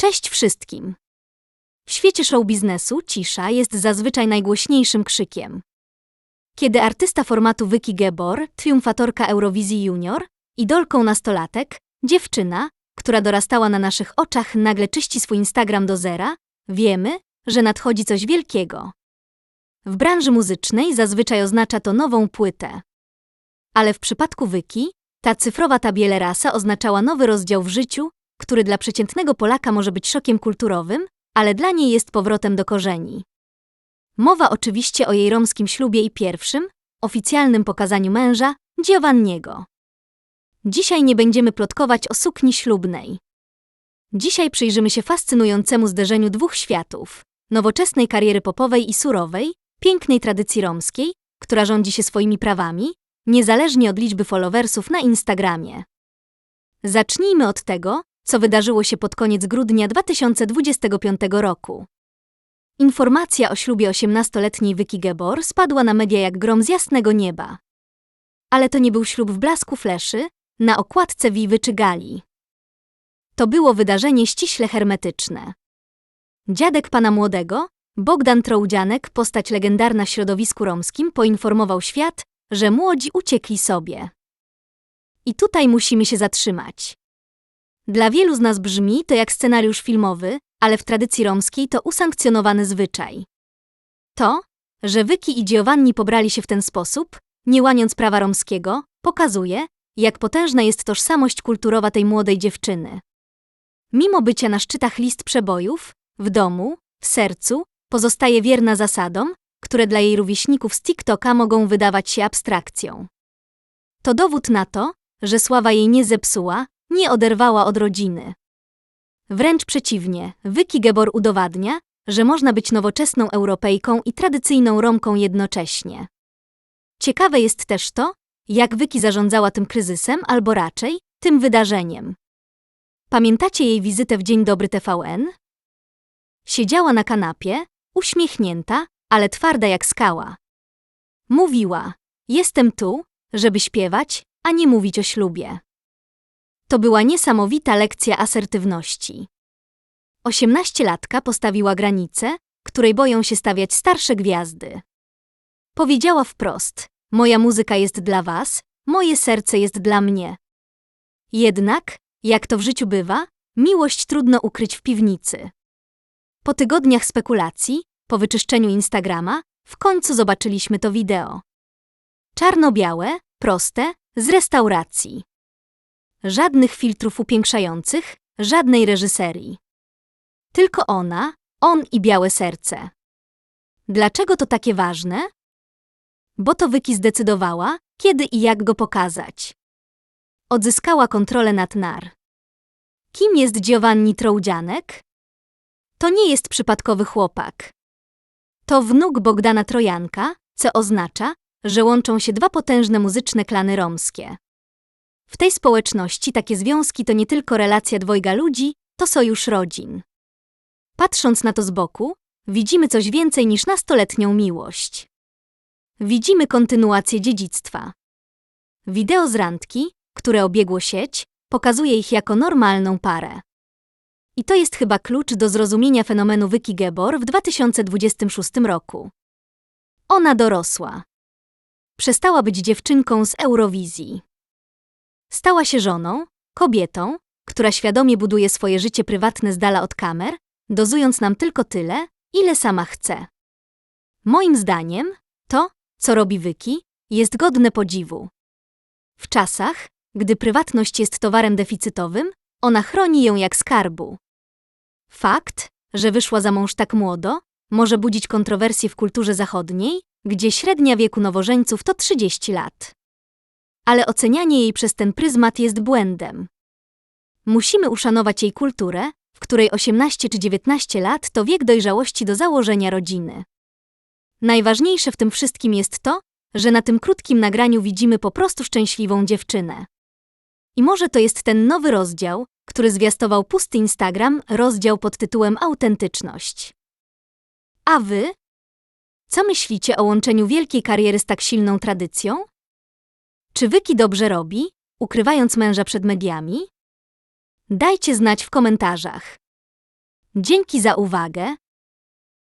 Cześć wszystkim! W świecie show biznesu cisza jest zazwyczaj najgłośniejszym krzykiem. Kiedy artysta formatu Wyki Gebor, triumfatorka Eurowizji Junior, idolką nastolatek, dziewczyna, która dorastała na naszych oczach, nagle czyści swój Instagram do zera, wiemy, że nadchodzi coś wielkiego. W branży muzycznej zazwyczaj oznacza to nową płytę. Ale w przypadku Wyki, ta cyfrowa tabielerasa oznaczała nowy rozdział w życiu, który dla przeciętnego Polaka może być szokiem kulturowym, ale dla niej jest powrotem do korzeni. Mowa oczywiście o jej romskim ślubie i pierwszym, oficjalnym pokazaniu męża, Giovanniego. Dzisiaj nie będziemy plotkować o sukni ślubnej. Dzisiaj przyjrzymy się fascynującemu zderzeniu dwóch światów nowoczesnej kariery popowej i surowej, pięknej tradycji romskiej, która rządzi się swoimi prawami, niezależnie od liczby followersów na Instagramie. Zacznijmy od tego, co wydarzyło się pod koniec grudnia 2025 roku. Informacja o ślubie 18-letniej Wyki Gebor spadła na media jak grom z jasnego nieba. Ale to nie był ślub w blasku fleszy, na okładce Wiwy czy Gali. To było wydarzenie ściśle hermetyczne. Dziadek pana młodego, Bogdan Troudzianek, postać legendarna w środowisku romskim, poinformował świat, że młodzi uciekli sobie. I tutaj musimy się zatrzymać. Dla wielu z nas brzmi to jak scenariusz filmowy, ale w tradycji romskiej to usankcjonowany zwyczaj. To, że Wyki i Giovanni pobrali się w ten sposób, nie łaniąc prawa romskiego, pokazuje, jak potężna jest tożsamość kulturowa tej młodej dziewczyny. Mimo bycia na szczytach list przebojów, w domu, w sercu, pozostaje wierna zasadom, które dla jej rówieśników z TikToka mogą wydawać się abstrakcją. To dowód na to, że sława jej nie zepsuła, nie oderwała od rodziny. Wręcz przeciwnie, Wyki Gebor udowadnia, że można być nowoczesną Europejką i tradycyjną Romką jednocześnie. Ciekawe jest też to, jak Wyki zarządzała tym kryzysem, albo raczej tym wydarzeniem. Pamiętacie jej wizytę w Dzień Dobry TVN? Siedziała na kanapie, uśmiechnięta, ale twarda jak skała. Mówiła: Jestem tu, żeby śpiewać, a nie mówić o ślubie. To była niesamowita lekcja asertywności. Osiemnaściolatka postawiła granicę, której boją się stawiać starsze gwiazdy. Powiedziała wprost: Moja muzyka jest dla was, moje serce jest dla mnie. Jednak, jak to w życiu bywa, miłość trudno ukryć w piwnicy. Po tygodniach spekulacji, po wyczyszczeniu Instagrama, w końcu zobaczyliśmy to wideo. Czarno-białe, proste, z restauracji. Żadnych filtrów upiększających, żadnej reżyserii. Tylko ona, on i białe serce. Dlaczego to takie ważne? Bo to Wyki zdecydowała, kiedy i jak go pokazać. Odzyskała kontrolę nad NAR. Kim jest Giovanni Troudzianek? To nie jest przypadkowy chłopak. To wnuk Bogdana Trojanka, co oznacza, że łączą się dwa potężne muzyczne klany romskie. W tej społeczności takie związki to nie tylko relacja dwojga ludzi, to sojusz rodzin. Patrząc na to z boku, widzimy coś więcej niż nastoletnią miłość. Widzimy kontynuację dziedzictwa. Wideo z randki, które obiegło sieć, pokazuje ich jako normalną parę. I to jest chyba klucz do zrozumienia fenomenu Wyki Gebor w 2026 roku. Ona dorosła. Przestała być dziewczynką z Eurowizji. Stała się żoną, kobietą, która świadomie buduje swoje życie prywatne z dala od kamer, dozując nam tylko tyle, ile sama chce. Moim zdaniem, to, co robi Wyki, jest godne podziwu. W czasach, gdy prywatność jest towarem deficytowym, ona chroni ją jak skarbu. Fakt, że wyszła za mąż tak młodo, może budzić kontrowersje w kulturze zachodniej, gdzie średnia wieku nowożeńców to 30 lat. Ale ocenianie jej przez ten pryzmat jest błędem. Musimy uszanować jej kulturę, w której 18 czy 19 lat to wiek dojrzałości do założenia rodziny. Najważniejsze w tym wszystkim jest to, że na tym krótkim nagraniu widzimy po prostu szczęśliwą dziewczynę. I może to jest ten nowy rozdział, który zwiastował pusty Instagram, rozdział pod tytułem Autentyczność. A wy? Co myślicie o łączeniu wielkiej kariery z tak silną tradycją? Czy Wyki dobrze robi, ukrywając męża przed mediami? Dajcie znać w komentarzach. Dzięki za uwagę